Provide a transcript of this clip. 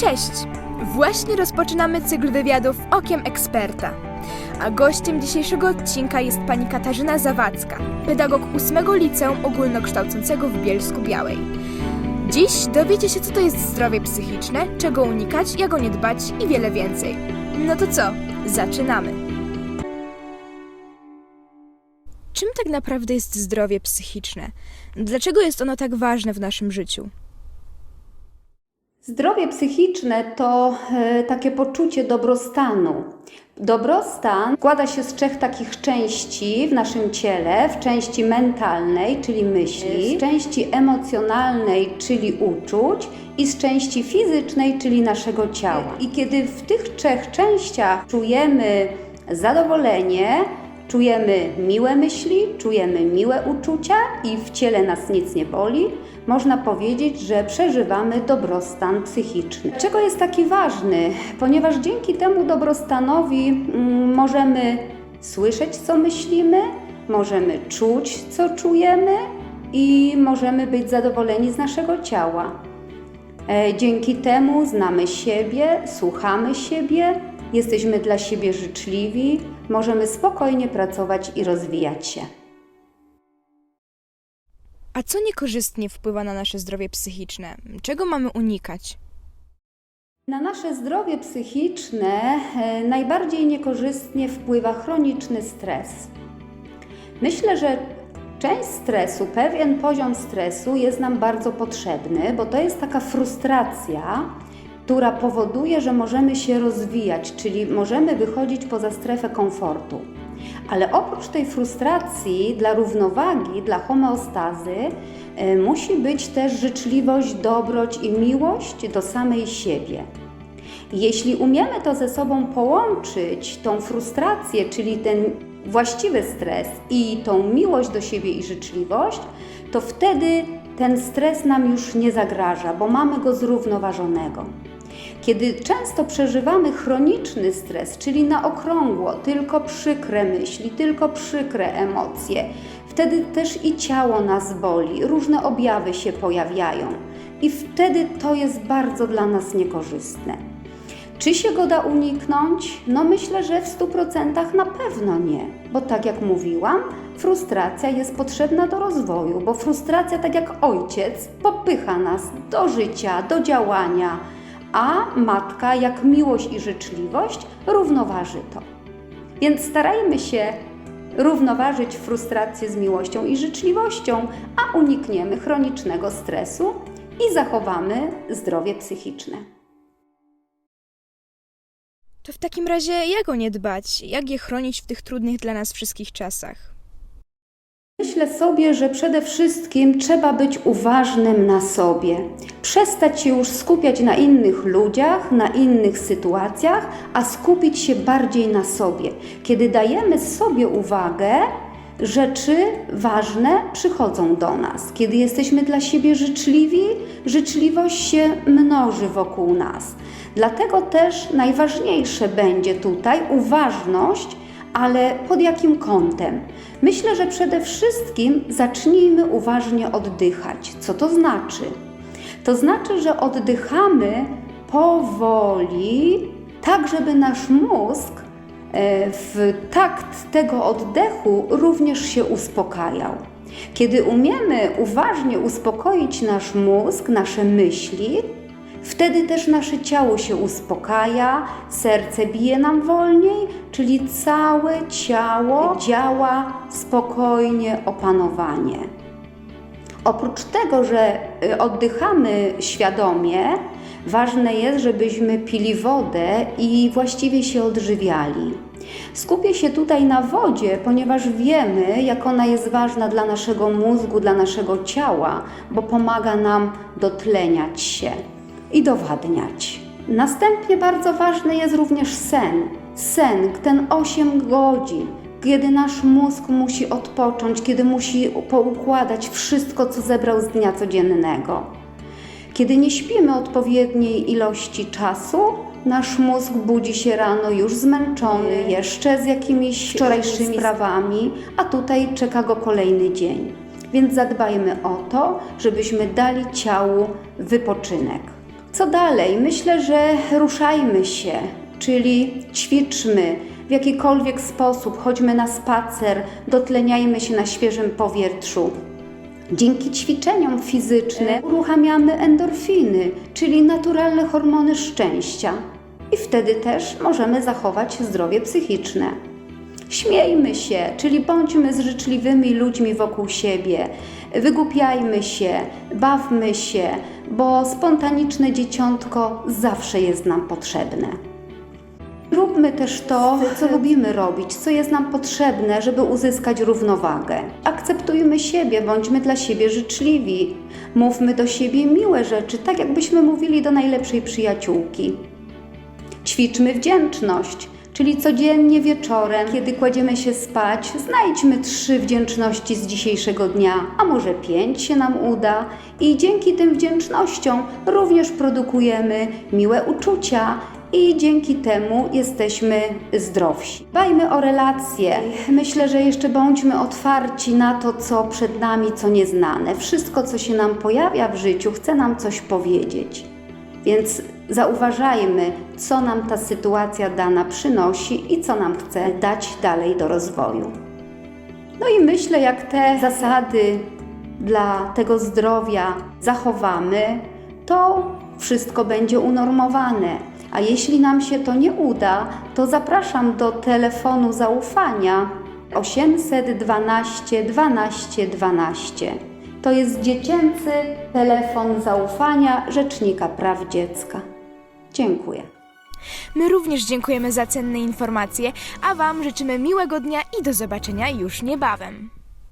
Cześć! Właśnie rozpoczynamy cykl wywiadów Okiem Eksperta. A gościem dzisiejszego odcinka jest pani Katarzyna Zawadzka, pedagog 8 Liceum Ogólnokształcącego w Bielsku Białej. Dziś dowiecie się, co to jest zdrowie psychiczne, czego unikać, jak o nie dbać i wiele więcej. No to co? Zaczynamy! Czym tak naprawdę jest zdrowie psychiczne? Dlaczego jest ono tak ważne w naszym życiu? Zdrowie psychiczne to e, takie poczucie dobrostanu. Dobrostan składa się z trzech takich części w naszym ciele: w części mentalnej, czyli myśli, z części emocjonalnej, czyli uczuć, i z części fizycznej, czyli naszego ciała. I kiedy w tych trzech częściach czujemy zadowolenie, czujemy miłe myśli, czujemy miłe uczucia i w ciele nas nic nie boli, można powiedzieć, że przeżywamy dobrostan psychiczny. Czego jest taki ważny? Ponieważ dzięki temu dobrostanowi mm, możemy słyszeć, co myślimy, możemy czuć, co czujemy i możemy być zadowoleni z naszego ciała. E, Dzięki temu znamy siebie, słuchamy siebie, jesteśmy dla siebie życzliwi, możemy spokojnie pracować i rozwijać się. A co niekorzystnie wpływa na nasze zdrowie psychiczne? Czego mamy unikać? Na nasze zdrowie psychiczne e, najbardziej niekorzystnie wpływa chroniczny stres. Myślę, że część stresu, pewien poziom stresu jest nam bardzo potrzebny, bo to jest taka frustracja, która powoduje, że możemy się rozwijać, czyli możemy wychodzić poza strefę komfortu. Ale oprócz tej frustracji, dla równowagi, dla homeostazy, e, musi być też życzliwość, dobroć i miłość do samej siebie. Jeśli umiemy to ze sobą połączyć, tą frustrację, czyli ten właściwy stres i tą miłość do siebie i życzliwość, to wtedy ten stres nam już nie zagraża, bo mamy go zrównoważonego. Kiedy często przeżywamy chroniczny stres, czyli na okrągło, tylko przykre myśli, tylko przykre emocje, wtedy też i ciało nas boli, różne objawy się pojawiają i wtedy to jest bardzo dla nas niekorzystne. Czy się go da uniknąć? No myślę, że w 100% na pewno nie, bo tak jak mówiłam, frustracja jest potrzebna do rozwoju, bo frustracja, tak jak ojciec, popycha nas do życia, do działania, a matka, jak miłość i życzliwość, równoważy to. Więc starajmy się równoważyć frustrację z miłością i życzliwością, a unikniemy chronicznego stresu i zachowamy zdrowie psychiczne. To w takim razie jak o nie dbać? Jak je chronić w tych trudnych dla nas wszystkich czasach? Myślę sobie, że przede wszystkim trzeba być uważnym na sobie. Przestać się już skupiać na innych ludziach, na innych sytuacjach, a skupić się bardziej na sobie. Kiedy dajemy sobie uwagę, rzeczy ważne przychodzą do nas. Kiedy jesteśmy dla siebie życzliwi, życzliwość się mnoży wokół nas. Dlatego też najważniejsze będzie tutaj uważność, ale pod jakim kątem? Myślę, że przede wszystkim zacznijmy uważnie oddychać. Co to znaczy? To znaczy, że oddychamy powoli, tak żeby nasz mózg e, w takt tego oddechu również się uspokajał. Kiedy umiemy uważnie uspokoić nasz mózg, nasze myśli, wtedy też nasze ciało się uspokaja, serce bije nam wolniej, czyli całe ciało działa spokojnie, opanowanie. Oprócz tego, że y, oddychamy świadomie, ważne jest, żebyśmy pili wodę i właściwie się odżywiali. Skupię się tutaj na wodzie, ponieważ wiemy, jak ona jest ważna dla naszego mózgu, dla naszego ciała, bo pomaga nam dotleniać się i dowadniać. Następnie bardzo ważny jest również sen. Sen, ten 8 godzin, kiedy nasz mózg musi odpocząć, kiedy musi poukładać wszystko, co zebrał z dnia codziennego. Kiedy nie śpimy odpowiedniej ilości czasu, nasz mózg budzi się rano już zmęczony, jeszcze z jakimiś wczorajszymi sprawami, a tutaj czeka go kolejny dzień. Więc zadbajmy o to, żebyśmy dali ciału wypoczynek. Co dalej? Myślę, że ruszajmy się, czyli ćwiczmy w jakikolwiek sposób, chodźmy na spacer, dotleniajmy się na świeżym powietrzu. Dzięki ćwiczeniom fizycznym uruchamiamy endorfiny, czyli naturalne hormony szczęścia. I wtedy też możemy zachować zdrowie psychiczne. Śmiejmy się, czyli bądźmy z życzliwymi ludźmi wokół siebie. Wygłupiajmy się, bawmy się, bo spontaniczne dzieciątko zawsze jest nam potrzebne. Róbmy też to, co lubimy robić, co jest nam potrzebne, żeby uzyskać równowagę. Akceptujmy siebie, bądźmy dla siebie życzliwi. Mówmy do siebie miłe rzeczy, tak jakbyśmy mówili do najlepszej przyjaciółki. Ćwiczmy wdzięczność, czyli codziennie wieczorem, kiedy kładziemy się spać, znajdźmy trzy wdzięczności z dzisiejszego dnia, a może pięć się nam uda, i dzięki tym wdzięcznościom również produkujemy miłe uczucia. I dzięki temu jesteśmy zdrowsi. Dbajmy o relacje. Myślę, że jeszcze bądźmy otwarci na to, co przed nami, co nieznane. Wszystko, co się nam pojawia w życiu, chce nam coś powiedzieć. Więc zauważajmy, co nam ta sytuacja dana przynosi i co nam chce dać dalej do rozwoju. No i myślę, jak te zasady dla tego zdrowia zachowamy, to wszystko będzie unormowane. A jeśli nam się to nie uda, to zapraszam do telefonu zaufania 812 12 12. To jest dziecięcy telefon zaufania Rzecznika Praw Dziecka. Dziękuję. My również dziękujemy za cenne informacje, a Wam życzymy miłego dnia i do zobaczenia już niebawem.